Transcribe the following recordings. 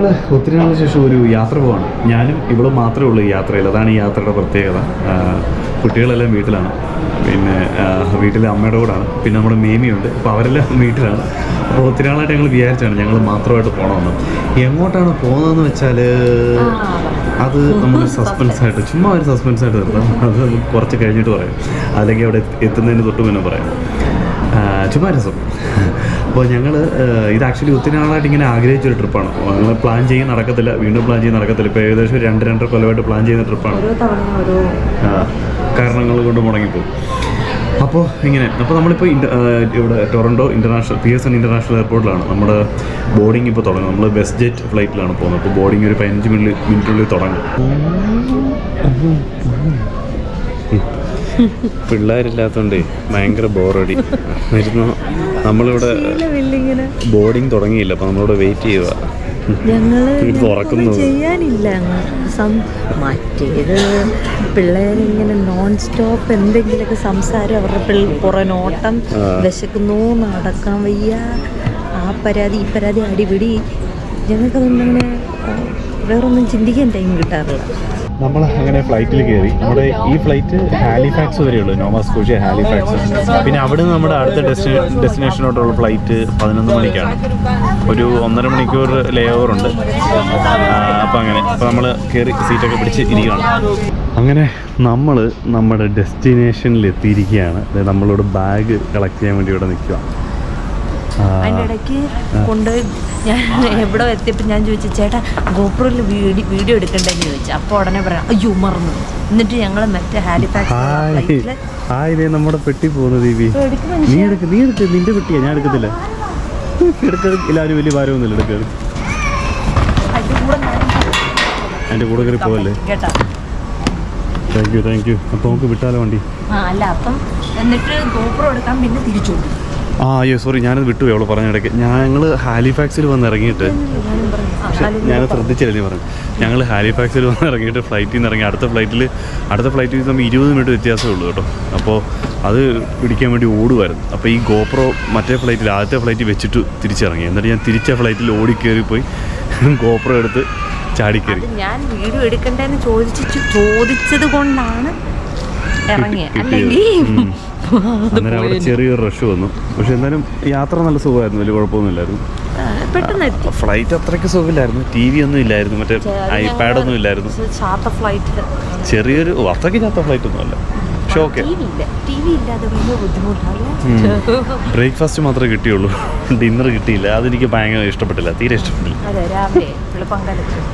ഞങ്ങൾ ഒത്തിരി നാളിന് ശേഷം ഒരു യാത്ര പോവാണ്. ഞാനും ഇവിടെ മാത്രമേ ഉള്ളൂ ഈ യാത്രയിൽ. അതാണ് ഈ യാത്രയുടെ പ്രത്യേകത. കുട്ടികളെല്ലാം വീട്ടിലാണ്. പിന്നെ വീട്ടിലെ അമ്മയുടെ കൂടാണ്. പിന്നെ നമ്മുടെ മേമിയുണ്ട്. അപ്പോൾ അവരെല്ലാം വീട്ടിലാണ്. അപ്പോൾ ഒത്തിരി നാളായിട്ട് ഞങ്ങൾ വിചാരിച്ചാണ് ഞങ്ങൾ മാത്രമായിട്ട് പോകണമെന്ന് എങ്ങോട്ടാണ് പോകുന്നതെന്ന് വെച്ചാൽ അത് നമ്മൾ സസ്പെൻസ് ആയിട്ട് ചുമ്മാ ഒരു സസ്പെൻസ് ആയിട്ട് നിർത്താം. അത് നമുക്ക് കുറച്ച് കഴിഞ്ഞിട്ട് പറയാം. അല്ലെങ്കിൽ അവിടെ എത്തുന്നതിന് തൊട്ട് മുന്നേ പറയാം. ചുമ്മാ രസം. അപ്പോൾ ഞങ്ങൾ ഇത് ആക്ച്വലി ഒത്തിരി നാളായിട്ട് ഇങ്ങനെ ആഗ്രഹിച്ചൊരു ട്രിപ്പാണ് ഞങ്ങൾ പ്ലാൻ ചെയ്യാൻ നടക്കത്തില്ല. വീണ്ടും പ്ലാൻ ചെയ്യാൻ നടക്കത്തില്ല. ഇപ്പോൾ ഏകദേശം ഒരു രണ്ട് രണ്ടര കൊല്ലമായിട്ട് പ്ലാൻ ചെയ്യുന്ന ട്രിപ്പാണ് ഓരോ തവണ ഓരോ കാരണങ്ങൾ കൊണ്ട് മുടങ്ങിപ്പോയി. അപ്പോൾ ഇങ്ങനെ അപ്പോൾ നമ്മളിപ്പോൾ ഇവിടെ Toronto international P S N international എയർപോർട്ടിലാണ്. നമ്മുടെ ബോർഡിംഗ് ഇപ്പോൾ തുടങ്ങും. നമ്മൾ വെസ്റ്റ് ജെറ്റ് ഫ്ലൈറ്റിലാണ് പോകുന്നത്. അപ്പോൾ ബോർഡിംഗ് ഒരു പതിനഞ്ച് മിനിറ്റ് മിനിറ്റിനുള്ളിൽ തുടങ്ങും. പിള്ളേരില്ലാത്തതുകൊണ്ടേ ഭയങ്കര ബോറടി. ഇരുന്നു നമ്മളിവിടെ ബോർഡിങ് തുടങ്ങിയില്ല അപ്പൊ നമ്മളിവിടെ വെയിറ്റ് ചെയ്യുക. ചെയ്യാനില്ല മറ്റേത് പിള്ളേരിങ്ങനെ നോൺ സ്റ്റോപ്പ് എന്തെങ്കിലുമൊക്കെ സംസാരം അവരുടെ പുറനോട്ടം. വിശക്കുന്നു നടക്കാൻ വയ്യ. ആ പരാതി ഈ പരാതി അടിപിടി. ഞങ്ങൾക്കതൊന്നും അങ്ങനെ വേറൊന്നും ചിന്തിക്കാൻ ടൈം കിട്ടാറില്ല. നമ്മൾ അങ്ങനെ ഫ്ലൈറ്റിൽ കയറി നമ്മുടെ ഈ ഫ്ലൈറ്റ് ഹാലിഫാക്സ് വരെയുള്ളൂ നോമാസ്കോഷ്യ ഹാലിഫാക്സ് പിന്നെ അവിടെ നിന്ന് നമ്മുടെ അടുത്ത ഡെസ്റ്റി ഡെസ്റ്റിനേഷനോട്ടുള്ള ഫ്ലൈറ്റ് പതിനൊന്ന് മണിക്കാണ്. ഒരു ഒന്നര മണിക്കൂർ ലേ ഓവർ ഉണ്ട് അപ്പം അങ്ങനെ. അപ്പോൾ നമ്മൾ കയറി സീറ്റൊക്കെ പിടിച്ച് ഇരിക്കുകയാണ് അങ്ങനെ നമ്മൾ നമ്മുടെ ഡെസ്റ്റിനേഷനിൽ എത്തിയിരിക്കുകയാണ്. നമ്മളോട് ബാഗ് കളക്ട് ചെയ്യാൻ വേണ്ടി ഇവിടെ നിൽക്കുക അതിന്റെ ഇടയ്ക്ക് കൊണ്ട് ഞാൻ എവിടെ എത്തിയപ്പോൾ ഞാൻ ചോദിച്ചു ചേട്ടാ ഗോപുറിൽ വീഡിയോ വീഡിയോ എടുക്കണ്ടെന്ന് ചോദിച്ചു. അപ്പോൾ ഉടനെ പറയാം അയ്യോ മറന്നു. എന്നിട്ട് ഞങ്ങൾ മറ്റേ ഹാലിഫാക്സ് ഫ്ലൈറ്റിൽ ദേ നമ്മുടെ പെട്ടി പോകുന്നു ദീപി. നീ എടുക്ക് നീ എടുക്ക് നിന്റെ പെട്ടിയാ ഞാൻ എടുക്കത്തില്ല. എല്ലാവരും വലിയ ഭാരമൊന്നുമില്ല എടുക്കുക എടുക്ക്. എന്റെ കൂടെ കയറി പോവല്ലേ? കേട്ടോ? താങ്ക് യു താങ്ക് യു അപ്പോൾ നമുക്ക് വിട്ടാലോ വണ്ടി? ആ അല്ല അപ്പം എന്നിട്ട് ഗോപുരം എടുക്കാൻ പിന്നെ തിരിച്ചു ആ അയ്യോ സോറി ഞാനത് വിട്ടുപോയി അവൾ പറഞ്ഞ ഇടയ്ക്ക്. ഞങ്ങൾ ഹാലിഫാക്സിൽ വന്ന് ഇറങ്ങിയിട്ട് ഞാൻ ശ്രദ്ധിച്ചില്ല നീ പറഞ്ഞു. ഞങ്ങൾ ഹാലിഫാക്സിൽ വന്ന് ഇറങ്ങിയിട്ട് ഫ്ലൈറ്റിൽ നിന്ന് ഇറങ്ങി അടുത്ത ഫ്ലൈറ്റിൽ അടുത്ത ഫ്ലൈറ്റിൽ നമ്മൾ ഇരുപത് മിനിറ്റ് വ്യത്യാസമേ ഉള്ളൂ കേട്ടോ. അപ്പോൾ അത് പിടിക്കാൻ വേണ്ടി ഓടുമായിരുന്നു അപ്പോൾ ഈ ഗോപ്രോ മറ്റേ ഫ്ലൈറ്റിൽ ആദ്യത്തെ ഫ്ലൈറ്റിൽ വെച്ചിട്ട് തിരിച്ചിറങ്ങി. എന്നിട്ട് ഞാൻ തിരിച്ച ഫ്ലൈറ്റിൽ ഓടി കയറി പോയി ഗോപ്രോ എടുത്ത് ചാടിക്കേറി. ഞാൻ വീഡിയോ എടുക്കണ്ടെന്ന് ചോദിച്ചു ചോദിച്ചത് കൊണ്ടാണ് ഉം. അന്നേരം അവിടെ ചെറിയൊരു റഷ് വന്നു. പക്ഷെ എന്തായാലും യാത്ര നല്ല സുഖമായിരുന്നു. വലിയ കുഴപ്പമൊന്നുമില്ലായിരുന്നു. ഫ്ലൈറ്റ് അത്രയ്ക്ക് സുഖമില്ലായിരുന്നു. ടി വി ഒന്നും ഇല്ലായിരുന്നു. മറ്റേ ഐപാഡൊന്നും ഇല്ലായിരുന്നു. ചാത്ത ഫ്ലൈറ്റിൽ ചെറിയൊരു അത്രയ്ക്ക് ചാത്ത ഫ്ലൈറ്റ് ഒന്നുമല്ല. പക്ഷെ ബുദ്ധിമുട്ടാണ് ബ്രേക്ക്ഫാസ്റ്റ് മാത്രമേ കിട്ടിയുള്ളൂ. ഡിന്നർ കിട്ടിയില്ല. അതെനിക്ക് ഭയങ്കര ഇഷ്ടപ്പെട്ടില്ല. തീരെ ഇഷ്ടപ്പെട്ടില്ല. അതെ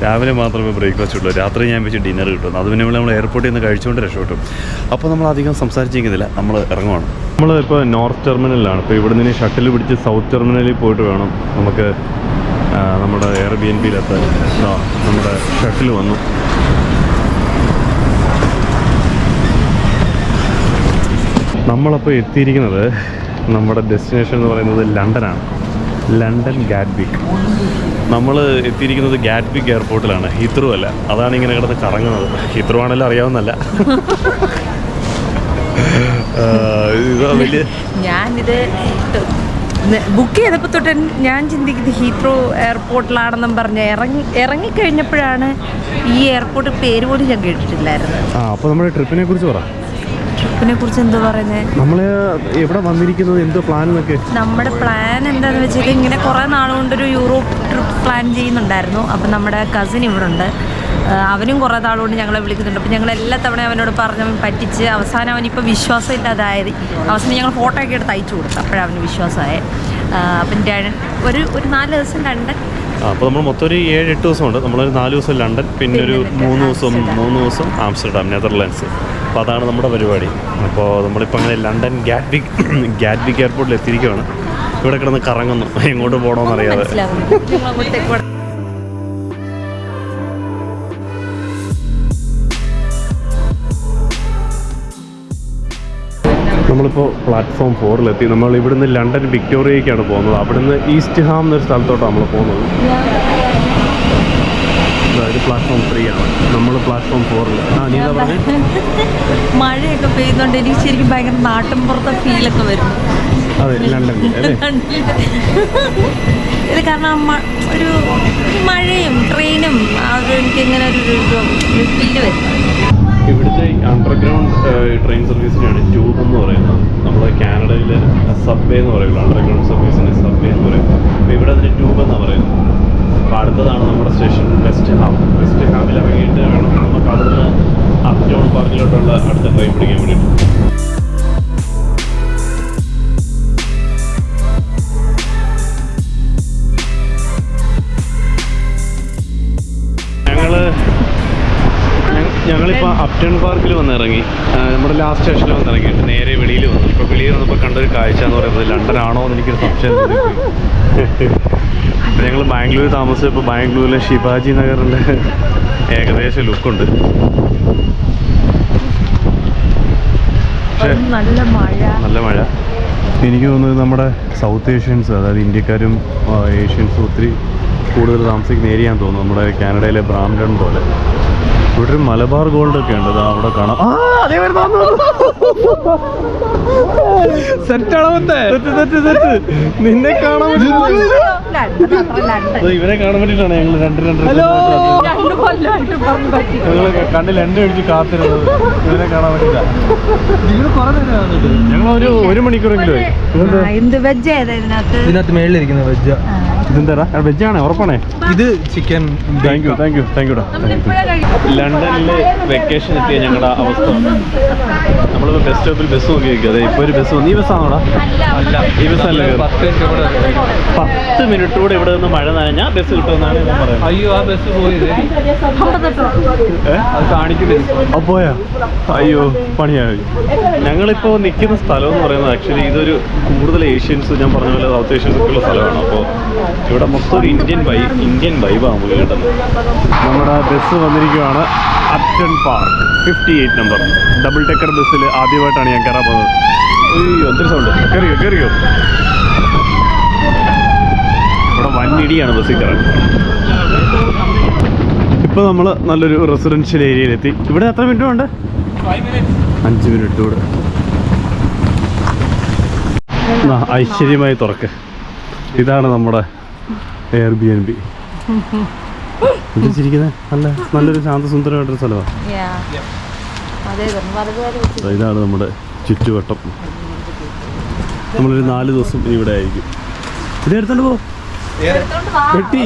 രാവിലെ മാത്രമേ ബ്രേക്ക്ഫാസ്റ്റ് ഉള്ളൂ രാത്രി ഞാൻ വെച്ച് ഡിന്നർ കിട്ടും. അത് പിന്നെ നമ്മൾ എയർപോർട്ടിൽ നിന്ന് കഴിച്ചുകൊണ്ട് രക്ഷപ്പെട്ടു. അപ്പോൾ നമ്മൾ അധികം സംസാരിച്ചിരിക്കുന്നില്ല. നമ്മൾ ഇറങ്ങുവാണ്. നമ്മൾ ഇപ്പോൾ നോർത്ത് ടെർമിനലിലാണ്. ഇപ്പോൾ ഇവിടെ നിന്ന് ഷട്ടിൽ പിടിച്ച് സൗത്ത് ടെർമിനലിൽ പോയിട്ട് വേണം നമുക്ക് നമ്മുടെ എയർ ബി എൻ പിയിലെത്താൻ നമ്മുടെ ഷട്ടിൽ വന്നു. നമ്മളപ്പോൾ എത്തിയിരിക്കുന്നത് നമ്മുടെ ഡെസ്റ്റിനേഷൻ എന്ന് പറയുന്നത് ലണ്ടനാണ്. ലണ്ടൻ ഗാറ്റ്ബിക് നമ്മൾ എത്തിയിരിക്കുന്നത് ഗാറ്റ്ബിക് എയർപോർട്ടിലാണ് ഹിത്രു അല്ല. അതാണ് ഇങ്ങനെ കിടന്ന് കറങ്ങുന്നത്. ഹിത്രു ആണല്ലോ അറിയാവുന്നല്ല ഞാനിത് ബുക്ക് ചെയ്തപ്പോൾ തൊട്ട് ഞാൻ ചിന്തിക്കുന്നത് ഹീത്രോ എയർപോർട്ടിലാണെന്നും പറഞ്ഞ് ഇറങ്ങി ഇറങ്ങിക്കഴിഞ്ഞപ്പോഴാണ് ഈ എയർപോർട്ട് പേര് പോലും ഞാൻ കേട്ടിട്ടില്ലായിരുന്നു. ആ അപ്പോൾ നമ്മുടെ ട്രിപ്പിനെ കുറിച്ച് പറ. ട്രിപ്പിനെ കുറിച്ച് എന്തോ പറയുന്നത് നമ്മൾ എവിടെ വന്നിരിക്കുന്നത്? എന്തോ പ്ലാൻ എന്നൊക്കെ നമ്മുടെ പ്ലാൻ എന്താണെന്ന് വെച്ചാൽ ഇങ്ങനെ കുറേ നാളുകൊണ്ടൊരു യൂറോപ്പ് ട്രിപ്പ് പ്ലാൻ ചെയ്യുന്നുണ്ടായിരുന്നു. അപ്പം നമ്മുടെ കസിൻ ഇവിടെ ഉണ്ട് അവനും കുറേ നാളുകൊണ്ട് ഞങ്ങളെ വിളിക്കുന്നുണ്ട്. അപ്പം ഞങ്ങൾ എല്ലാ തവണ അവനോട് പറഞ്ഞ് അവൻ പറ്റിച്ച് അവസാനം അവനിപ്പോൾ വിശ്വാസം ഇല്ലാതായത് അവസാനം ഞങ്ങൾ ഫോട്ടോ ഒക്കെ എടുത്ത് അയച്ചു കൊടുത്തു. അപ്പോഴവന് വിശ്വാസമായി. അപ്പം ഒരു ഒരു നാല് ദിവസം ലണ്ടൻ. അപ്പോൾ നമ്മൾ മൊത്തം ഒരു ഏഴ് എട്ട് ദിവസമുണ്ട്. നമ്മളൊരു നാല് ദിവസം ലണ്ടൻ പിന്നെ ഒരു മൂന്ന് ദിവസം മൂന്ന് ദിവസം ആംസ്റ്റർഡാം നെതർലാൻഡ്സ്. അപ്പോൾ അതാണ് നമ്മുടെ പരിപാടി. അപ്പോൾ നമ്മളിപ്പോൾ അങ്ങനെ ലണ്ടൻ ഗാറ്റ്വിക് ഗാറ്റ്വിക് എയർപോർട്ടിൽ എത്തിയിരിക്കുകയാണ്. ഇവിടെ കിടന്ന് കറങ്ങുന്നു. എങ്ങോട്ട് പോകണമെന്ന് അറിയാതെ. മനസ്സിലാവുന്നു ഞങ്ങൾ അങ്ങോട്ടേക്ക് വരാം. നമ്മളിപ്പോൾ പ്ലാറ്റ്ഫോം ഫോറിലെത്തി നമ്മൾ ഇവിടുന്ന് ലണ്ടൻ വിക്ടോറിയയ്ക്കാണ് പോകുന്നത്. അവിടുന്ന് ഈസ്റ്റ് ഹാം എന്നൊരു സ്ഥലത്തോട്ടാണ് നമ്മൾ പോകുന്നത്. പ്ലാറ്റ്ഫോം ത്രീ ആണ്. നമ്മൾ പ്ലാറ്റ്ഫോം ഫോറിൽ ആ നീ എന്താ പറഞ്ഞേ? മഴയൊക്കെ പെയ്യുന്നുണ്ട് എനിക്ക് ശരിക്കും ഭയങ്കര നാട്ടിൻപുറത്തെ ഫീലൊക്കെ വരും. അതെ ലണ്ടനിൽ അല്ലേ? ഇത് കാരണം ഒരു മഴയും ട്രെയിനും അത് എനിക്ക് ഇങ്ങനെ ഒരു ഫീൽ വരും. ഇവിടുത്തെ അണ്ടർഗ്രൗണ്ട് ട്രെയിൻ സർവീസിനാണ് ട്യൂബ് എന്ന് പറയുന്നത്. നമ്മുടെ കാനഡയിലെ സബ്വേ എന്ന് പറയുള്ളൂ അണ്ടർഗ്രൗണ്ട് സർവീസിന് സബ്വേ എന്ന് പറയും അപ്പോൾ ഇവിടെ അതിന് ട്യൂബ് എന്നാണ് പറയുന്നത്? അപ്പോൾ അടുത്തതാണ് നമ്മുടെ സ്റ്റേഷൻ വെസ്റ്റ് ഹാം വെസ്റ്റ് ഹാമിൽ ഇറങ്ങിയിട്ട് വേണം നമുക്ക് അവിടുന്ന് അപ് ടൗൺ പാർക്കിലോട്ടുള്ള അടുത്ത ട്രെയിൻ പിടിക്കാൻ വേണ്ടിയിട്ട്. ഞങ്ങൾ ഞങ്ങ- ഞങ്ങളിപ്പോൾ അപ്റ്റൺ പാർക്കിൽ വന്ന് ഇറങ്ങി. നമ്മുടെ ലാസ്റ്റ് സ്റ്റേഷനിൽ വന്ന് ഇറങ്ങിയിട്ട് നേരെ വെളിയിൽ വന്നു. ഇപ്പോൾ വെളിയിൽ വന്നപ്പോൾ കണ്ടൊരു കാഴ്ച എന്ന് പറയുന്നത് ലണ്ടൻ ആണോ എന്ന് എനിക്കൊരു സംശയം തോന്നിപ്പോയി ഞങ്ങൾ ബാംഗ്ലൂർ താമസിച്ചപ്പോൾ ബാംഗ്ലൂരിലെ ശിവാജി നഗറിന്റെ ഏകദേശം ലുക്കുണ്ട്. പക്ഷേ നല്ല മഴ. നല്ല മഴ. എനിക്ക് തോന്നുന്നത് നമ്മുടെ സൗത്ത് ഏഷ്യൻസ് അതായത് ഇന്ത്യക്കാരും ഏഷ്യൻസും ഒത്തിരി കൂടുതൽ താമസിക്കുന്ന ഏരിയ തോന്നുന്നു. നമ്മുടെ കാനഡയിലെ ബ്രാംഡൺ പോലെ. ഇവിടെ ഒരു മലബാർ ഗോൾഡ് ഒക്കെ ഉണ്ട്. ദാ അവിടെ കാണാം. ആ, അതേ വരുന്നു. തെറ്റ്, തെറ്റ്, തെറ്റ്. നിന്നെ കാണാൻ. ഇവരെ കാണാൻ പറ്റിട്ടാണ് ഞങ്ങൾ രണ്ട് രണ്ട് ഞങ്ങൾ കണ്ണിൽ എണ്ണ ഒഴിച്ച് കാത്തിരുന്നത്. ഇവരെ കാണാൻ വേണ്ടിയിട്ടാ ഞങ്ങൾ ഒരു ഒരു മണിക്കൂറെങ്കിലും ഏതാ ഇതിനകത്ത്? ഇതിനകത്ത് മേളിലിരിക്കുന്ന വെജ്. ഇതെന്താ വെജാണേ ഉറപ്പാണേ? ഇത് chicken thank you thank you thank യുടാ vacation എത്തിയ ഞങ്ങളുടെ അവസ്ഥ. നമ്മളിപ്പോൾ ബസ് സ്റ്റോപ്പിൽ ബസ് നോക്കി നിൽക്കുക അതെ ഇപ്പോൾ ഒരു ബസ് വന്നു. ഈ ബസ്സാണോടാ അല്ല ഈ ബസ്സല്ല പത്ത് മിനിറ്റ് കൂടെ ഇവിടെ നിന്ന് മഴ നനഞ്ഞ ബസ് കിട്ടുമെന്നാണ് ഞാൻ പറയുന്നത്. അയ്യോ ആ ബസ് പോയത്? അത് കാണിക്കുന്നില്ല പോയാ? അയ്യോ പണിയായി. ഞങ്ങളിപ്പോൾ നിൽക്കുന്ന സ്ഥലം എന്ന് പറയുന്നത് ആക്ച്വലി ഇതൊരു കൂടുതൽ ഏഷ്യൻസ് ഞാൻ പറഞ്ഞ പോലെ സൗത്ത് ഏഷ്യൻസ് ഒക്കെ ഉള്ള സ്ഥലമാണ്. അപ്പോൾ ഇവിടെ മൊത്തം ഒരു ഇന്ത്യൻ വൈ ഇന്ത്യൻ വൈബാണ് നമുക്ക് കിട്ടുന്നത് നമ്മുടെ ബസ് വന്നിരിക്കുകയാണ് Upton Park fifty eight number double decker ബസ്സിൽ ആദ്യമായിട്ടാണ് ഞാൻ കയറാൻ പോകുന്നത്. അയ്യോ എത്ര സൗണ്ട് കയറിയോ കയറിയോ ഇവിടെ വൻ ഇടിയാണ് ബസ്സിൽ കയറാൻ ഇപ്പോൾ നമ്മൾ നല്ലൊരു റെസിഡൻഷ്യൽ ഏരിയയിലെത്തി ഇവിടെ എത്ര മിനിറ്റ് ഉണ്ട്? അഞ്ച് മിനിറ്റ് കൂടെ. ഐശ്വര്യമായി തുറക്ക്. ഇതാണ് നമ്മുടെ എയർ ബി എൻ ബി ചിരിക്കുന്നത് നല്ല നല്ലൊരു ശാന്തസുന്ദരമായിട്ടൊരു സ്ഥലമാണ് ഇതാണ് നമ്മുടെ ചുറ്റുവട്ടം. നമ്മളൊരു നാല് ദിവസം ഇനി ഇവിടെ ആയിരിക്കും. ഇത് എടുത്തോണ്ട് പോ. വെട്ടി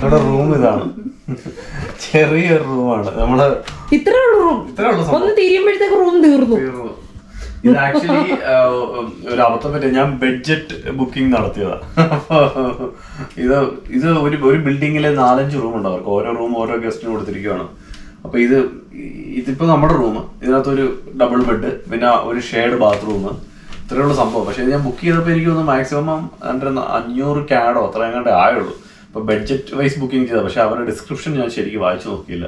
നമ്മുടെ റൂം ഇതാണ് ചെറിയൊരു റൂമാണ്. നമ്മൾ ഇത്രേ ഉള്ളൂ റൂം. ഇത്രേ ഉള്ളൂ ഒന്ന് തിരിയുമ്പോഴത്തേക്ക് റൂം തീർന്നു. ഇത് ആക്ച്വലി ഒരു അബദ്ധം പറ്റിയ ഞാൻ ബഡ്ജറ്റ് ബുക്കിംഗ് നടത്തിയതാ. ഇത് ഇത് ഒരു ഒരു ബിൽഡിങ്ങിൽ നാലഞ്ച് റൂം ഉണ്ട് അവർക്ക്. ഓരോ റൂം ഓരോ ഗസ്റ്റിന് കൊടുത്തിരിക്കുകയാണ് അപ്പൊ ഇത് ഇതിപ്പോ നമ്മുടെ റൂം ഇതിനകത്തൊരു ഡബിൾ ബെഡ് പിന്നെ ഒരു ഷെയർഡ് ബാത്റൂം ഇത്രയുള്ള സംഭവം. പക്ഷെ ഞാൻ ബുക്ക് ചെയ്തപ്പോൾ എനിക്ക് തോന്നുന്നു മാക്സിമം എന്റെ അഞ്ഞൂറ് ക്യാഡോ അത്ര എങ്ങാണ്ടേ ആയുള്ളൂ. അപ്പൊ ബഡ്ജറ്റ് വൈസ് ബുക്കിംഗ് ചെയ്ത പക്ഷെ അവരുടെ ഡിസ്ക്രിപ്ഷൻ ഞാൻ ശരിക്കും വായിച്ചു നോക്കിയില്ല.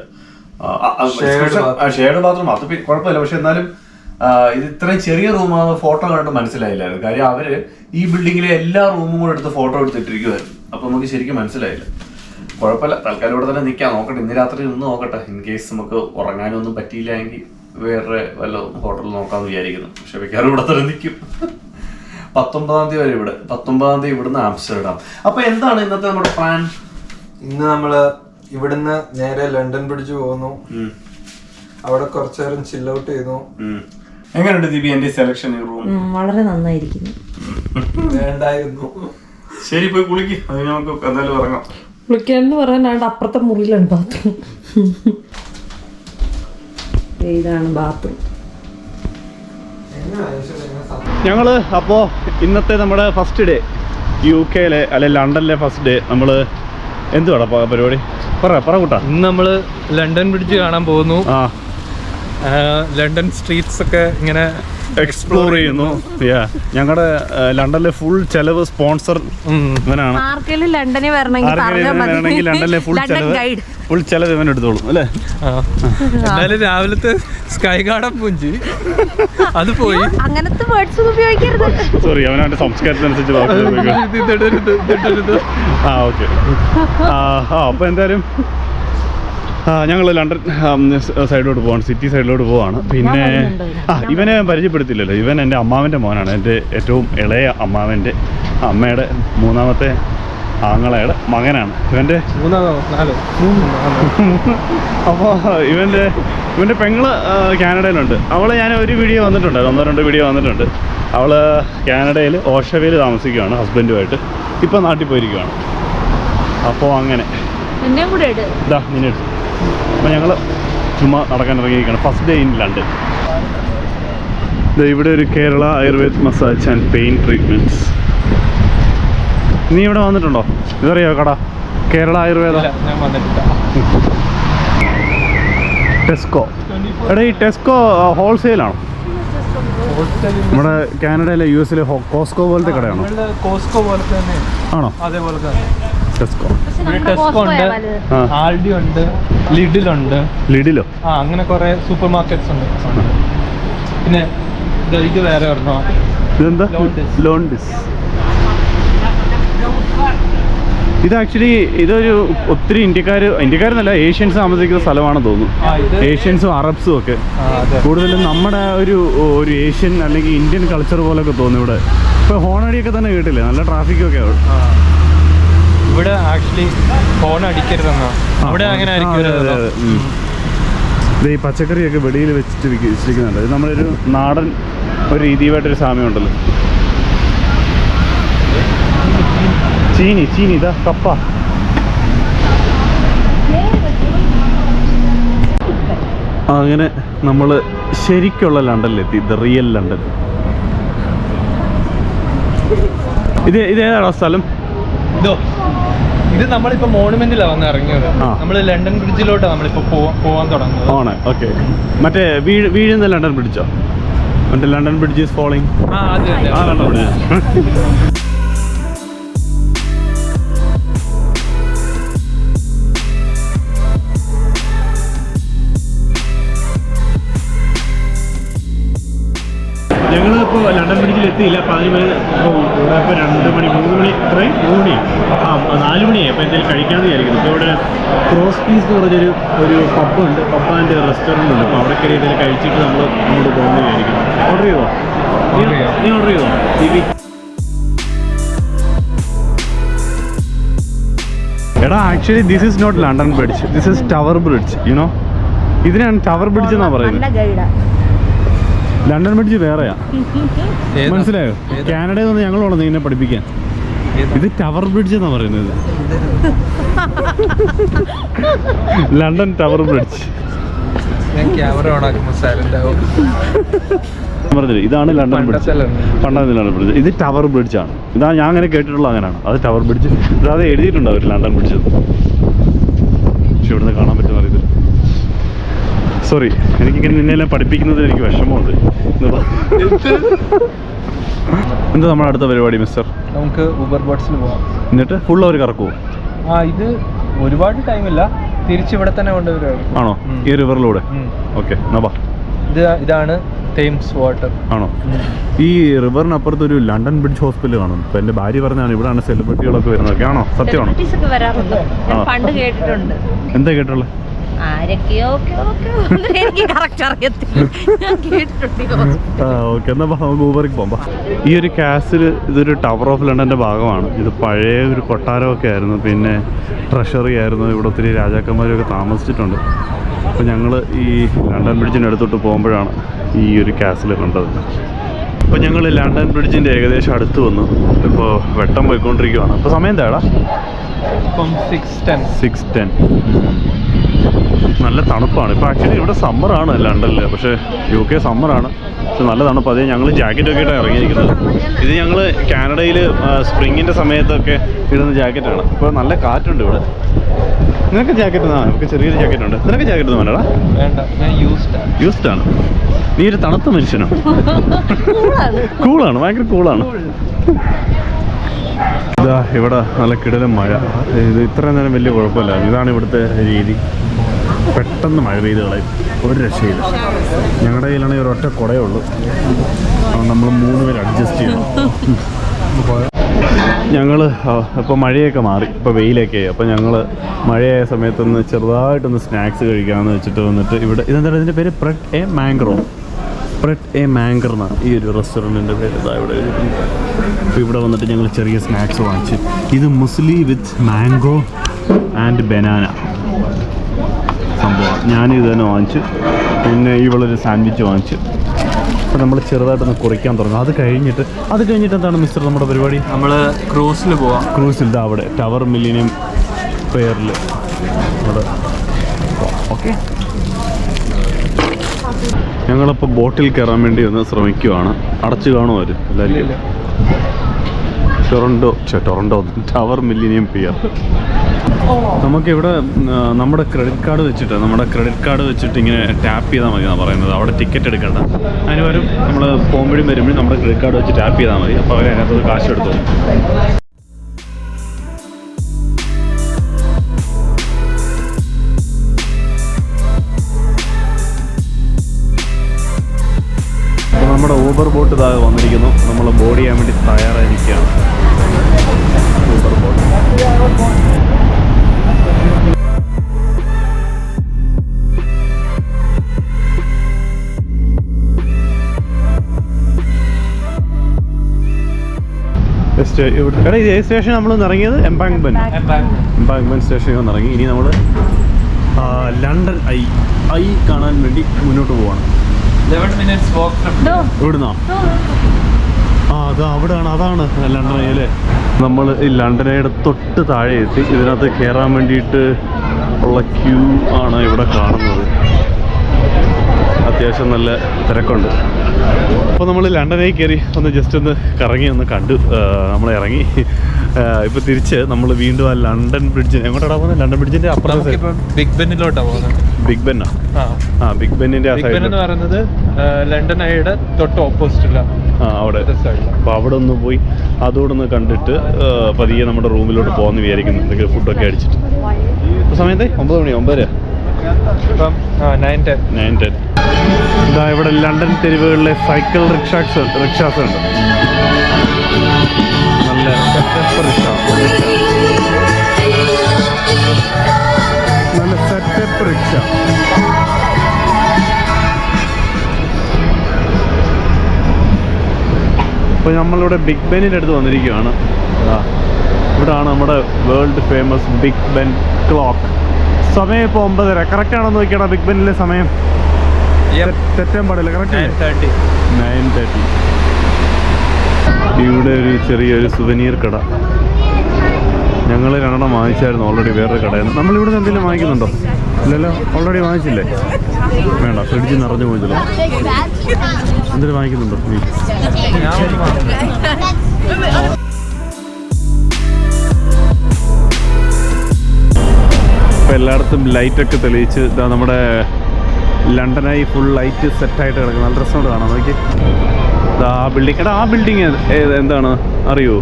ഷെയർഡ് ബാത്റൂം അത് കുഴപ്പമില്ല. പക്ഷെ എന്നാലും ഇത് ഇത്ര ചെറിയ റൂം ഫോട്ടോ കണ്ടിട്ട് മനസ്സിലായില്ലായിരുന്നു. കാര്യം അവർ ഈ ബിൽഡിങ്ങിലെ എല്ലാ റൂമും കൂടെ എടുത്ത് ഫോട്ടോ എടുത്തിട്ടിരിക്കുമായിരുന്നു അപ്പൊ നമുക്ക് ശരിക്കും മനസ്സിലായില്ല. കുഴപ്പമില്ല. തൽക്കാലം ഇവിടെ തന്നെ നിൽക്കാം. നോക്കട്ടെ. ഇന്ന് രാത്രി നിന്ന് നോക്കട്ടെ. ഇൻ കേസ് നമുക്ക് ഉറങ്ങാനൊന്നും പറ്റിയില്ല എങ്കിൽ വേറെ വല്ല ഹോട്ടലിൽ നോക്കാന്ന് വിചാരിക്കുന്നു. പക്ഷെ മിക്കവാറും ഇവിടെ തന്നെ നിൽക്കും. പത്തൊമ്പതാം തീയതി വരെ ഇവിടെ. പത്തൊമ്പതാം തീയതി ഇവിടുന്ന് ആംസ്റ്റർഡാം. അപ്പൊ എന്താണ് ഇന്നത്തെ നമ്മുടെ പ്ലാൻ ഇന്ന് നമ്മൾ ഇവിടുന്ന് നേരെ ലണ്ടൻ പിടിച്ചു പോകുന്നു. അവിടെ കുറച്ചു നേരം ചില്ലൗട്ട് ചെയ്യുന്നു ചെയ്തു. എങ്ങനെയുണ്ട് ദിബി എന്റെ സെലക്ഷൻ റൂം വളരെ നന്നായിരിക്കുന്നു. വേണ്ടായിരുന്നു. ശരി പോയി കുളിക്ക്. അത് നമുക്ക് എന്തായാലും ഇറങ്ങാം കുളിക്കാന്ന് പറയാനാണ്ട് അപ്പുറത്തെ മുറിയിലാണ് ബാത്റൂം ഇതാണ് ബാത്റൂം ഞങ്ങൾ അപ്പോൾ ഇന്നത്തെ നമ്മുടെ ഫസ്റ്റ് ഡേ യു കെയിലെ അല്ലെ ലണ്ടനിലെ ഫസ്റ്റ് ഡേ നമ്മൾ എന്തുവാടാ പരിപാടി പറ പറ കൂട്ടാ. ഇന്ന് നമ്മൾ ലണ്ടൻ ബ്രിഡ്ജ് കാണാൻ പോകുന്നു. ആ, ലണ്ടൻ സ്ട്രീറ്റ്സ് ഒക്കെ ഇങ്ങനെ എക്സ്പ്ലോർ ചെയ്യുന്നു. ഞങ്ങളുടെ ലണ്ടനിലെ ഫുൾ ചെലവ് സ്പോൺസർ ഇവനാണ്. ആർക്കെങ്കിലും ലണ്ടനിലെ ഫുൾ ചെലവ് ഫുൾ ചെലവ് ഇവൻ എടുത്തോളും അല്ലേ? എന്നാലും എന്തായാലും രാവിലത്തെ സ്കൈ ഗാർഡൻ പുഞ്ചി. അത് പോയി. അങ്ങനത്തെ വേർഡ്സ് ഉപയോഗിക്കരുത്. സോറി അവനവന്റെ സംസ്കാരത്തിനനുസരിച്ച്. ആ ഓക്കെ ആ അപ്പൊ അപ്പോൾ എന്തായാലും ഞങ്ങൾ ലണ്ടൻ സൈഡിലോട്ട് പോവാണ് സിറ്റി സൈഡിലോട്ട് പോവാണ്. പിന്നെ ആ ഇവനെ പരിചയപ്പെടുത്തില്ലല്ലോ. ഇവൻ എന്റെ അമ്മാവന്റെ മോനാണ്. എന്റെ ഏറ്റവും ഇളയ അമ്മാവന്റെ അമ്മയുടെ മൂന്നാമത്തെ ആങ്ങളയുടെ മകനാണ്. ഇവന്റെ അപ്പോൾ ഇവന്റെ ഇവന്റെ പെങ്ങൾ കാനഡയിലുണ്ട്. അവളെ ഞാൻ ഒരു വീഡിയോ വന്നിട്ടുണ്ട് ഒന്നോ രണ്ടോ വീഡിയോ വന്നിട്ടുണ്ട്. അവൾ കാനഡയിൽ ഓഷവയിൽ താമസിക്കുകയാണ് ഹസ്ബൻഡുമായിട്ട് ഇപ്പോൾ നാട്ടിൽ പോയിരിക്കുകയാണ് അപ്പോൾ അങ്ങനെ. എന്നെ കൂടെ ഇട്. ഇതാ നിന്നെ അപ്പോൾ ഞങ്ങൾ ചുമ്മാ നടക്കാൻ ഇറങ്ങിയിരിക്കുകയാണ് ഫസ്റ്റ് ഡേ ഇൻ ലണ്ടൻ ഇവിടെ ഒരു Kerala Ayurved massage and pain treatments നീ ഇവിടെ വന്നിട്ടുണ്ടോ? ഇതറിയോ കട? കേരള ആയുർവേദ? ടെസ്കോ. എടാ ഈ ടെസ്കോ ഹോൾസെയിലാണോ? നമ്മുടെ കാനഡയിലെ യു എസിലെ കോസ്കോ പോലത്തെ കടയാണോ? കോസ്കോ പോലെ തന്നെ. ആണോ? അതേപോലെ ടെസ്കോ ടെസ്കോ ഉണ്ട് ആ. ആൾഡി ഉണ്ട് ലിഡിലുണ്ട്. ലിഡിലോ? ആ അങ്ങനെ കുറെ സൂപ്പർ മാർക്കറ്റ്സ് ഉണ്ട്. പിന്നെ ദാ ഇത് വേറെ ഒരെണ്ണോ? ഇതെന്താ? Londis. ലോണ്ടിസ് ഇത് ആക്ച്വലി ഇതൊരു ഒത്തിരി ഇന്ത്യക്കാർ ഇന്ത്യക്കാരെന്നല്ല ഏഷ്യൻസ് താമസിക്കുന്ന സ്ഥലമാണെന്ന് തോന്നുന്നു. ആ ഇത് ഏഷ്യൻസും അറബ്സും ഒക്കെ. ആ അതെ. കൂടുതലും നമ്മുടെ ഒരു ഒരു ഏഷ്യൻ അല്ലെങ്കിൽ ഇന്ത്യൻ കൾച്ചർ പോലൊക്കെ തോന്നുന്നു ഇവിടെ. ഇപ്പോൾ ഹോണടിയൊക്കെ തന്നെ കേട്ടില്ലേ? നല്ല ട്രാഫിക്കൊക്കെ ആ. ഇവിടെ ആക്ച്വലി ഫോൺ അടിക്കരുതെന്നാ. അവിടെ അങ്ങനെ ആയിരിക്കും ഈ പച്ചക്കറിയൊക്കെ വെളിയിൽ വെച്ചിട്ട് വെച്ചിരിക്കുന്നുണ്ട് ഇത് നമ്മളൊരു നാടൻ ഒരു രീതിയുമായിട്ടൊരു സാമ്യമുണ്ടല്ലോ ചീനി ചീനി ഇതാ കപ്പ. അങ്ങനെ നമ്മൾ ശരിക്കുള്ള ലണ്ടനിലെത്തി ദ റിയൽ ലണ്ടൻ. ഇത് ഇത് ഏതാണോ സ്ഥലം? ഇതോ. ഇത് നമ്മളിപ്പോ മോണുമെന്റിലാണ് വന്ന് ഇറങ്ങിയത്. നമ്മൾ ലണ്ടൻ ബ്രിഡ്ജിലോട്ട് നമ്മളിപ്പോ പോവാൻ തുടങ്ങുന്നത്. ആണ് ഓക്കെ മറ്റേ വീഴുന്ന ലണ്ടൻ ബ്രിഡ്ജോ മറ്റേ ലണ്ടൻ ബ്രിഡ്ജ് ഈസ് ഫോളോയിങ് ആ അത് തന്നെ. ആ ലണ്ടൻ ബ്രിഡ്ജ് ഇപ്പോൾ ലണ്ടൻ ബ്രിഡ്ജിൽ എത്തിയില്ല. അപ്പോൾ അതിന് മേലെ ഇപ്പോൾ ഇവിടെ ഇപ്പോൾ രണ്ട് മണി മൂന്ന് മണി ഇത്രയും മൂന്ന് മണി. ആ നാല് മണിയായി അപ്പോൾ എന്തെങ്കിലും കഴിക്കാമെന്ന് വിചാരിക്കുന്നു. ഇപ്പോൾ ഇവിടെ ക്രോസ് പീസ് എന്ന് പറഞ്ഞൊരു ഒരു പബ്ബ് ഉണ്ട്. പബ്ബ് ആൻഡ് റെസ്റ്റോറന്റ് ഉണ്ട്. അപ്പോൾ അവിടെ കയറി എന്തെങ്കിലും കഴിച്ചിട്ട് നമ്മൾ അങ്ങോട്ട് പോകുന്നു വിചാരിക്കുന്നു. ഓർഡർ ചെയ്തോ? നീ- ഓർഡർ ചെയ്തോ? ടി എടാ actually this is not London Bridge this is Tower Bridge you know ഇതിനാണ് ടവർ ബ്രിഡ്ജ് എന്നാ പറയുന്നത്? ലണ്ടൻ ബ്രിഡ്ജ് വേറെയാ. മനസ്സിലായോ? കാനഡയിൽ നിന്ന് ഞങ്ങൾ വേണം നിന്നെ പഠിപ്പിക്കാൻ. ഇത് ടവർ ബ്രിഡ്ജ് എന്നാ പറയുന്നത്. London Tower Bridge. പറഞ്ഞില്ല ഇതാണ് ലണ്ടൻ ബ്രിഡ്ജ്. പണ്ടത്തെ ലണ്ടൻ. ബ്രിഡ്ജ്. ഇത് ടവർ ബ്രിഡ്ജ് ആണ്. ഇതാ ഞാൻ അങ്ങനെ കേട്ടിട്ടുള്ള അങ്ങനെയാണ്. അത് ടവർ ബ്രിഡ്ജ്. അത് എഴുതിയിട്ടുണ്ട് അവർ ലണ്ടൻ ബ്രിഡ്ജ്? പക്ഷെ ഇവിടുന്ന് കാണാൻ പറ്റുന്ന സോറി എനിക്കിങ്ങനെ നിന്നെല്ലാം പഠിപ്പിക്കുന്നതിൽ എനിക്ക് വിഷമമുണ്ട്. എന്താ നമ്മുടെ അടുത്ത പരിപാടി മിസ്റ്റർ നമുക്ക് ഊബർ ബോട്ട്സിൽ പോവാം. എന്നിട്ട് ഫുൾ അവർ കറക്കുമോ ആ ഇത് ഒരുപാട് ടൈമില്ല തിരിച്ച് ഇവിടെ തന്നെ കൊണ്ടുവരുവാണ് ആണോ? ഈ റിവറിലൂടെ. ഓക്കെ എന്നാ ഇത് ഇതാണ് തേംസ് വാട്ടർ ആണോ? ഈ റിവറിനപ്പുറത്ത് ഒരു ലണ്ടൻ ബ്രിഡ്ജ് ഹോസ്പിറ്റൽ കാണും. ഇപ്പൊ എന്റെ ഭാര്യ പറഞ്ഞാണ് ഇവിടെയാണ് സെലിബ്രിറ്റികളൊക്കെ വരുന്നതൊക്കെ. ആണോ? സത്യമാണോ? Celebrities ഒക്കെ വരാറുണ്ട്. പണ്ട് കേട്ടിട്ടുണ്ട്. എന്താ കേട്ടുള്ളത് ആരൊക്കെയോ ഈ ഒരു കാസിൽ ഇതൊരു ടവർ ഓഫ് ലണ്ടന്റെ ഭാഗമാണ്. ഇത് പഴയ ഒരു കൊട്ടാരമൊക്കെ ആയിരുന്നു. പിന്നെ ട്രഷറി ആയിരുന്നു. ഇവിടെ ഒത്തിരി രാജാക്കന്മാരൊക്കെ താമസിച്ചിട്ടുണ്ട്. അപ്പോൾ ഞങ്ങൾ ഈ ലണ്ടൻ ബ്രിഡ്ജിന്റെ അടുത്തോട്ട് പോകുമ്പോഴാണ് ഈ ഒരു കാസിൽ കണ്ടത്. അപ്പോൾ ഞങ്ങൾ ലണ്ടൻ ബ്രിഡ്ജിന്റെ ഏകദേശം അടുത്ത് വന്നു. ഇപ്പോൾ വെട്ടം പോയിക്കൊണ്ടിരിക്കുകയാണ് അപ്പോൾ സമയം എന്താടാ ഇപ്പം സിക്സ് ടെൻ സിക്സ് ടെൻ നല്ല തണുപ്പാണ്. ഇപ്പോൾ ആക്ച്വലി ഇവിടെ സമ്മറാണ് ലണ്ടനിൽ പക്ഷേ യു കെ സമ്മറാണ് പക്ഷെ നല്ല തണുപ്പ്. അതേ ഞങ്ങൾ ജാക്കറ്റൊക്കെ ആയിട്ട് ഇറങ്ങിയിരിക്കുന്നത്. ഇത് ഞങ്ങൾ കാനഡയിൽ സ്പ്രിങ്ങിന്റെ സമയത്തൊക്കെ ഇടുന്ന ജാക്കറ്റാണ് ഇപ്പോൾ നല്ല കാറ്റുണ്ട് ഇവിടെ. നിനക്ക് ജാക്കറ്റ് തന്നെ നമുക്ക് ചെറിയൊരു ജാക്കറ്റ് ഉണ്ട്. നിനക്ക് ജാക്കറ്റ് ഒന്നും വേണ്ടടാ വേണ്ട. ഞാൻ യൂസ്ഡ് യൂസ്ഡ് ആണ്. നീ ഒരു തണുത്ത മനുഷ്യനാണ് കൂളാണ് ഭയങ്കര കൂളാണ് ഇതാ ഇവിടെ നല്ല കിടലും മഴ. ഇത് ഇത്രയും നേരം വലിയ കുഴപ്പമില്ല. ഇതാണ് ഇവിടുത്തെ രീതി. പെട്ടെന്ന് മഴ പെയ്ത് കളയും. ഒരു രക്ഷയില്ല. ഞങ്ങളുടെ കയ്യിലാണെങ്കിൽ ഒരൊറ്റ കുടയേ ഉള്ളൂ അപ്പോൾ നമ്മൾ മൂന്ന് പേര് അഡ്ജസ്റ്റ് ചെയ്യണം ഞങ്ങൾ ഇപ്പോൾ മഴയൊക്കെ മാറി. ഇപ്പോൾ വെയിലൊക്കെ. അപ്പോൾ ഞങ്ങൾ മഴയായ സമയത്തൊന്ന് ചെറുതായിട്ടൊന്ന് സ്നാക്സ് കഴിക്കാമെന്ന് വെച്ചിട്ട് വന്നിട്ട് ഇവിടെ ഇതെന്താണ് ഇതിന്റെ പേര്? Bread A mangrove bread A manger എന്നാണ് ഈ ഒരു റെസ്റ്റോറന്റിന്റെ പേര്. ഇവിടെ അപ്പോൾ ഇവിടെ വന്നിട്ട് ഞങ്ങൾ ചെറിയ സ്നാക്സ് വാങ്ങിച്ചു. ഇത് muesli with mango and banana സംഭവം. ഞാനിത് തന്നെ വാങ്ങിച്ചു. പിന്നെ ഇവളൊരു സാൻഡ്വിച്ച് വാങ്ങിച്ചു. അപ്പോൾ നമ്മൾ ചെറുതായിട്ടൊന്ന് കുറയ്ക്കാൻ തുടങ്ങും. അത് കഴിഞ്ഞിട്ട് അത് കഴിഞ്ഞിട്ട് എന്താണ് മിസ്റ്റർ നമ്മുടെ പരിപാടി? നമ്മൾ ക്രൂസിൽ പോവാം. ക്രൂസിൽ ഇതാ അവിടെ. ടവർ മില്ലിനിയം പെയറിൽ അവിടെ ഓക്കെ ഞങ്ങളിപ്പോൾ ബോട്ടിൽ കയറാൻ വേണ്ടി ഒന്ന് ശ്രമിക്കുവാണ്. അടച്ചു കാണുമോ അവർ എല്ലാവരും Toronto Toronto tower millennium pier. നമുക്കിവിടെ നമ്മുടെ ക്രെഡിറ്റ് കാർഡ് വെച്ചിട്ട് നമ്മുടെ ക്രെഡിറ്റ് കാർഡ് വെച്ചിട്ട് ഇങ്ങനെ ടാപ്പ് ചെയ്താൽ മതി എന്നാണ് പറയുന്നത്. അവിടെ ടിക്കറ്റ് എടുക്കണ്ട. അതിന് വരും നമ്മൾ പോകുമ്പോഴും വരുമ്പോഴും നമ്മുടെ ക്രെഡിറ്റ് കാർഡ് വെച്ച് ടാപ്പ് ചെയ്താൽ മതി. അപ്പോൾ അവർ അതിനകത്ത് കാശ് എടുത്തു ഊബർ ബോട്ട് ഇതാ വന്നിരിക്കുന്നു. നമ്മൾ ബോർഡ് ചെയ്യാൻ വേണ്ടി തയ്യാറായിരിക്കുകയാണ്. ഊബർ ബോട്ട് സ്റ്റേ- ഇവിടെ- എടാ ഇത് ഏത് സ്റ്റേഷൻ നമ്മൾ ഇറങ്ങിയത്? എംപാങ്ക്മെന്റ് എംപാങ്ക്മെന്റ് സ്റ്റേഷനിൽ വന്നിറങ്ങി ഇനി നമ്മൾ ലണ്ടൻ ഐ ഐ കാണാൻ വേണ്ടി മുന്നോട്ട് പോവാണ്. ആ അത് അവിടെയാണ് അതാണ് ലണ്ടൻ അല്ലേ നമ്മൾ ഈ ലണ്ടനയുടെ തൊട്ട് താഴെ എത്തി ഇതിനകത്ത് കയറാൻ വേണ്ടിയിട്ട് ഉള്ള ക്യൂ ആണ് ഇവിടെ കാണുന്നത്. അത്യാവശ്യം നല്ല തിരക്കുണ്ട്. അപ്പോൾ നമ്മൾ ലണ്ടനിൽ കയറി ഒന്ന് ജസ്റ്റ് ഒന്ന് കറങ്ങി ഒന്ന് കണ്ടു. നമ്മൾ ഇറങ്ങി. ഇപ്പോൾ തിരിച്ച് നമ്മൾ വീണ്ടും ആ ലണ്ടൻ ബ്രിഡ്ജ് എങ്ങോട്ടാണ് പോകുന്നത് ലണ്ടൻ ബ്രിഡ്ജിന്റെ അപ്പുറം ബിഗ് ബെന്നിലോട്ടാണ് പോകുന്നത് ബിഗ് ബെന്നാ ആ? ബിഗ് ബെന്നിന്റെ ആ ബിഗ് ബെൻ എന്ന് പറയുന്നത് ലണ്ടൻ ഐയുടെ തൊട്ട് ഓപ്പോസിറ്റില്ല ആ അവിടെ. അപ്പോൾ അവിടെ ഒന്ന് പോയി അതോടെ ഒന്ന് കണ്ടിട്ട് പതിയെ നമ്മുടെ റൂമിലോട്ട് പോകുന്ന വിചാരിക്കുന്നു. എന്തെങ്കിലും ഫുഡൊക്കെ അടിച്ചിട്ട്. ഇപ്പോൾ സമയത്തെ ഒമ്പത് മണി ഒമ്പതര. ഇതാ ഇവിടെ ലണ്ടൻ തെരുവുകളിലെ സൈക്കിൾ റിക്ഷാസ് റിക്ഷാസ് ഉണ്ട്. നല്ല സെറ്റപ്പ് നല്ല സെറ്റപ്പ് റിക്ഷ ഇപ്പോൾ നമ്മളിവിടെ ബിഗ് ബെന്നിന്റെ അടുത്ത് വന്നിരിക്കുകയാണ്. ഇവിടാണ് നമ്മുടെ world famous Big Ben clock സമയം ഇപ്പോൾ ഒമ്പതര. കറക്റ്റ് ആണോ നോക്കിയാണ് ബിഗ് ബെന്നിലെ സമയം. തെറ്റാൻ പാടില്ല കറക്റ്റ് തേർട്ടി നയൻ തേർട്ടി ഇവിടെ ഒരു ചെറിയൊരു സുവനീർ കട. ഞങ്ങൾ രണ്ടെണ്ണം വാങ്ങിച്ചായിരുന്നു ഓൾറെഡി വേറൊരു കടയിൽ നിന്ന് നമ്മൾ ഇവിടെ നിന്ന് എന്തെങ്കിലും വാങ്ങിക്കുന്നുണ്ടോ? ഇല്ലല്ലോ ഓൾറെഡി വാങ്ങിച്ചില്ലേ? വേണ്ട ഫ്രിഡ്ജ് നിറഞ്ഞു പോയില്ലോ എന്തെങ്കിലും വാങ്ങിക്കുന്നുണ്ടോ? നീ ഇപ്പം എല്ലായിടത്തും ലൈറ്റൊക്കെ തെളിയിച്ച് ഇതാ നമ്മുടെ ലണ്ടനായി ഫുൾ ലൈറ്റ് സെറ്റായിട്ട് കിടക്കും നല്ല രസമുണ്ട് കാണാം നോക്കി. ഇതാ ആ ബിൽഡിംഗ് എടാ ആ ബിൽഡിങ് എന്താണ്? അറിയോ?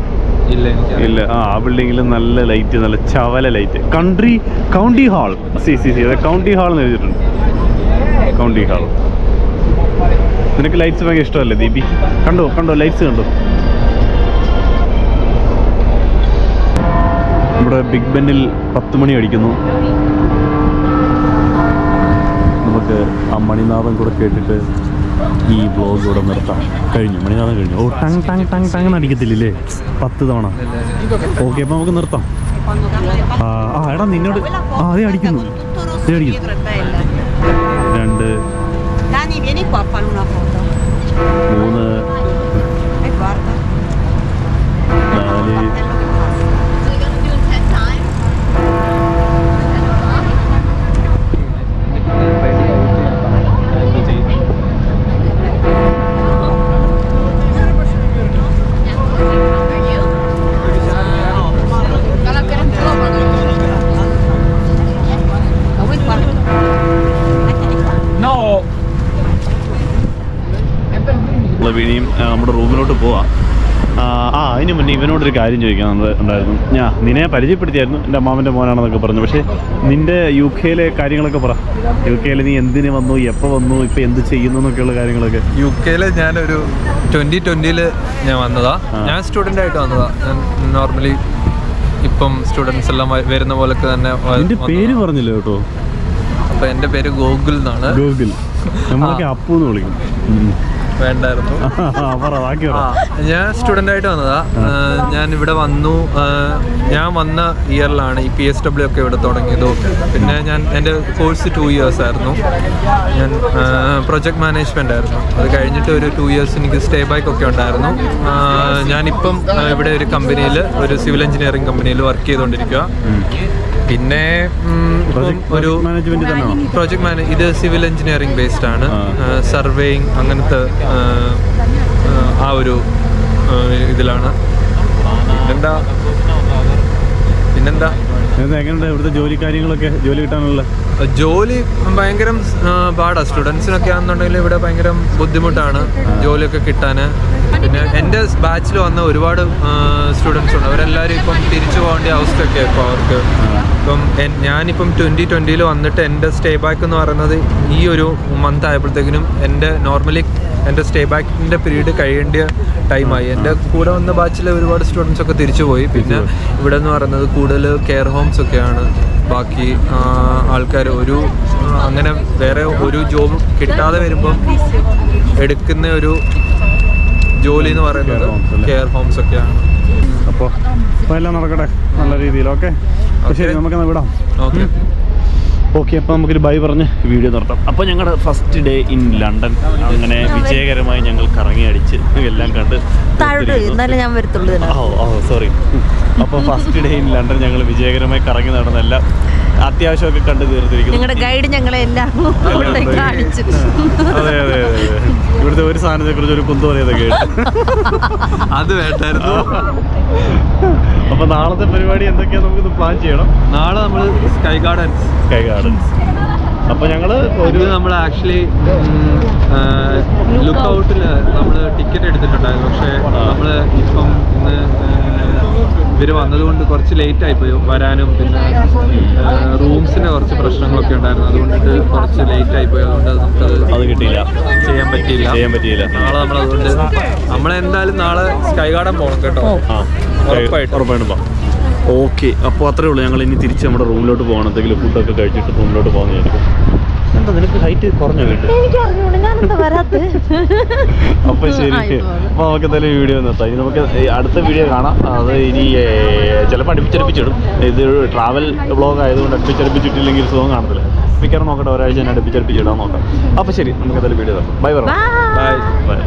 ഇല്ല ഇല്ല. ആ ആ ബിൽഡിങ്ങിൽ നല്ല ലൈറ്റ് നല്ല ചവല light country county hall C C C. അതെ കൗണ്ടി ഹാൾ എന്ന് എഴുതിയിട്ടുണ്ട്. കൗണ്ടി ഹാൾ നിനക്ക് ലൈറ്റ്സ് ഭയങ്കര ഇഷ്ടമല്ലേ ദീപി? കണ്ടോ കണ്ടോ ലൈറ്റ്സ് കണ്ടോ? നമ്മുടെ ബിഗ് ബെന്നിൽ പത്ത് മണി അടിക്കുന്നു. നമുക്ക് ആ മണിനാഥം കൂടെ കേട്ടിട്ട് ഈ ബ്ലോഗ് കൂടെ നിർത്താം. കഴിഞ്ഞു മണിനാഥം കഴിഞ്ഞു. ഓ ടങ് ടങ് ടങ് ടങ് അടിക്കത്തില്ലേ പത്ത് തവണ. ഓക്കെ അപ്പം നമുക്ക് നിർത്താം. ആ എടാ നിന്നോട് ആ അതേ അടിക്കുന്നു. അതേ അടിക്കുന്നു. രണ്ട്. മൂന്ന്. നാല് നമ്മുടെ റൂമിലോട്ട് പോവാം. ആ അതിന് മുന്നേ ഇവനോടൊരു കാര്യം ചോദിക്കാൻ ഉണ്ടായിരുന്നു ഞാൻ നിന്നെ പരിചയപ്പെടുത്തിയായിരുന്നു എന്റെ അമ്മാവന്റെ മോനാണെന്നൊക്കെ പറഞ്ഞു. പക്ഷേ നിന്റെ യു കെയിലെ കാര്യങ്ങളൊക്കെ പറ. യു കെയിൽ നീ എന്തിന് വന്നു എപ്പോൾ വന്നു ഇപ്പോൾ എന്ത് ചെയ്യുന്നു എന്നൊക്കെയുള്ള കാര്യങ്ങളൊക്കെ. യു കെയിൽ ഞാനൊരു ട്വന്റി ട്വന്റിയിൽ ഞാൻ വന്നതാ. ഞാൻ സ്റ്റുഡന്റ് ആയിട്ട് വന്നതാ. ഞാൻ നോർമലി ഇപ്പം സ്റ്റുഡൻസ് എല്ലാം വരുന്ന പോലൊക്കെ തന്നെ എന്റെ പേര്. പറഞ്ഞില്ല കേട്ടോ? അപ്പം എന്റെ പേര് ഗോകുൽ എന്നാണ്. ഗോകുൽ. നമ്മളൊക്കെ അപ്പു എന്ന് വിളിക്കും. വേണ്ടായിരുന്നു. ഞാൻ സ്റ്റുഡന്റ് ആയിട്ട് വന്നതാ. ഞാൻ ഇവിടെ വന്നു. ഞാൻ വന്ന ഇയറിലാണ് ഈ പി എസ് ഡബ്ല്യു ഒക്കെ ഇവിടെ തുടങ്ങിയതും. പിന്നെ ഞാൻ എന്റെ കോഴ്സ് ടു ഇയേഴ്സ് ആയിരുന്നു. ഞാൻ പ്രൊജക്ട് മാനേജ്മെന്റ് ആയിരുന്നു. അത് കഴിഞ്ഞിട്ട് ഒരു ടു ഇയേഴ്സ് എനിക്ക് സ്റ്റേ ബാക്ക് ഒക്കെ ഉണ്ടായിരുന്നു. ഞാനിപ്പം ഇവിടെ ഒരു കമ്പനിയിൽ ഒരു സിവിൽ എഞ്ചിനീയറിംഗ് കമ്പനിയിൽ വർക്ക് ചെയ്തുകൊണ്ടിരിക്കുക പിന്നെ ഒരു പ്രോജക്ട് മാനേജ് ഇത് സിവിൽ എഞ്ചിനീയറിംഗ് ബേസ്ഡ് ആണ്. സർവേയിങ് അങ്ങനത്തെ ആ, ഒരു ഇതിലാണ്. പിന്നെന്താ? പിന്നെന്താ? എങ്ങനെയുണ്ട് ഇവിടുത്തെ ജോലി കാര്യങ്ങളൊക്കെ? ജോലി കിട്ടാനുള്ള ജോലി ഭയങ്കര പാടാ. സ്റ്റുഡൻസിനൊക്കെ ആണെന്നുണ്ടെങ്കിൽ ഇവിടെ ഭയങ്കര ബുദ്ധിമുട്ടാണ് ജോലിയൊക്കെ കിട്ടാൻ പിന്നെ എന്റെ ബാച്ചിൽ വന്ന ഒരുപാട് സ്റ്റുഡൻസ് ഉണ്ട് അവരെല്ലാവരും ഇപ്പം തിരിച്ചു പോകേണ്ട അവസ്ഥയൊക്കെ ഇപ്പോൾ അവർക്ക്. ഇപ്പം ഞാനിപ്പം ട്വന്റി ട്വന്റിയിൽ വന്നിട്ട് എന്റെ സ്റ്റേ ബാക്ക് എന്ന് പറയുന്നത് ഈ ഒരു മന്ത് ആയപ്പോഴത്തേക്കിനും എന്റെ നോർമലി എന്റെ സ്റ്റേ ബാക്കിന്റെ പീരീഡ് കഴിയേണ്ട ടൈമായി എന്റെ കൂടെ വന്ന ബാച്ചിലെ ഒരുപാട് സ്റ്റുഡൻസ് ഒക്കെ തിരിച്ചു പോയി. പിന്നെ ഇവിടെ എന്ന് പറയുന്നത് കൂടുതൽ കെയർ ഹോംസ് ഒക്കെയാണ്. ബാക്കി ആൾക്കാർ ഒരു അങ്ങനെ വേറെ ഒരു ജോബ് കിട്ടാതെ വരുമ്പം എടുക്കുന്ന ഒരു ജോലി എന്ന് പറയുന്നത് കെയർ ഹോംസ് ഒക്കെയാണ്. അപ്പോൾ അപ്പോൾ എല്ലാം നടക്കട്ടെ? നല്ല രീതിയിൽ. ഓക്കെ? ശരി നമുക്ക് വിടാം. ഓക്കെ. ഓക്കെ അപ്പോൾ നമുക്കൊരു ബൈ പറഞ്ഞ് വീഡിയോ നിർത്താം അപ്പോൾ ഞങ്ങളുടെ ഫസ്റ്റ് ഡേ ഇൻ ലണ്ടൻ അങ്ങനെ വിജയകരമായി ഞങ്ങൾ കറങ്ങി അടിച്ച് എല്ലാം കണ്ട് ഞാൻ. ഓ ഓ സോറി അപ്പോൾ ഫസ്റ്റ് ഡേ ഇൻ ലണ്ടൻ ഞങ്ങൾ വിജയകരമായി കറങ്ങി നടന്നെല്ലാം. അത്യാവശ്യമൊക്കെ കണ്ടു തീർത്തിരിക്കുന്നു. നിങ്ങളുടെ ഗൈഡ് ഞങ്ങളെ എല്ലാം കാണിച്ചു അതെ അതെ. അതെ അതെ ഇവിടുത്തെ ഒരു സാധനത്തെ കുറിച്ച് ഒരു കുന്തു പറയുന്നത് കേട്ടു. അത് വേണ്ടായിരുന്നു. അപ്പൊ നാളത്തെ പരിപാടി എന്തൊക്കെയാ നമുക്ക് പ്ലാൻ ചെയ്യണം? നാളെ നമ്മൾ സ്കൈ ഗാർഡൻസ് സ്കൈ ഗാർഡൻസ് അപ്പൊ ഞങ്ങൾ ഒരു നമ്മൾ ആക്ച്വലി ലുക്ക് ഔട്ടിൽ നമ്മൾ ടിക്കറ്റ് എടുത്തിട്ടുണ്ടായിരുന്നു. പക്ഷെ നമ്മൾ ഇപ്പം ഇന്ന് ഇവർ വന്നതുകൊണ്ട് കുറച്ച് ലേറ്റ് പോയി വരാനും പിന്നെ റൂംസിന് കുറച്ച് പ്രശ്നങ്ങളൊക്കെ ഉണ്ടായിരുന്നു. അതുകൊണ്ടിട്ട് കുറച്ച് ലേറ്റ് പോയി അതുകൊണ്ട് നമുക്കത് അത് കിട്ടിയില്ല. ചെയ്യാൻ പറ്റിയില്ല. ചെയ്യാൻ പറ്റിയില്ല. നാളെ നമ്മൾ അതുകൊണ്ട് നമ്മളെന്തായാലും നാളെ സ്കൈ ഗാർഡൻ പോകണം കേട്ടോ. ഉറപ്പായിട്ടും. ഓക്കെ. അപ്പോൾ അത്രേ ഉള്ളൂ. ഞങ്ങൾ ഇനി തിരിച്ച് നമ്മുടെ റൂമിലോട്ട് പോകണം. എന്തെങ്കിലും ഫുഡൊക്കെ കഴിച്ചിട്ട് റൂമിലോട്ട് പോകാൻ വിചാരിക്കും എന്താ നിനക്ക് ഹൈറ്റ് കുറഞ്ഞു കേട്ടു എനിക്ക് അറിഞ്ഞൂടെ ഞാൻ എന്താ വരാത്ത അപ്പോൾ ശരി അപ്പോൾ നമുക്ക് എന്തായാലും ഈ വീഡിയോ നിർത്താം ഇനി നമുക്ക് അടുത്ത വീഡിയോ കാണാം. അത് ഇനി ചിലപ്പോൾ അടുപ്പിച്ചടുപ്പിച്ചിടും. ഇത് ട്രാവൽ ബ്ലോഗ് ആയതുകൊണ്ട് അടുപ്പിച്ചടുപ്പിച്ചിട്ടില്ലെങ്കിൽ സുഖം കാണത്തില്ല. മിക്കവാറും നോക്കട്ടെ ഒരാഴ്ച ഞാൻ അടുപ്പിച്ചടുപ്പിച്ചിടാൻ നോക്കാം. അപ്പൊ ശരി നമുക്ക് എന്തായാലും വീഡിയോ ബൈ ബൈ ബൈ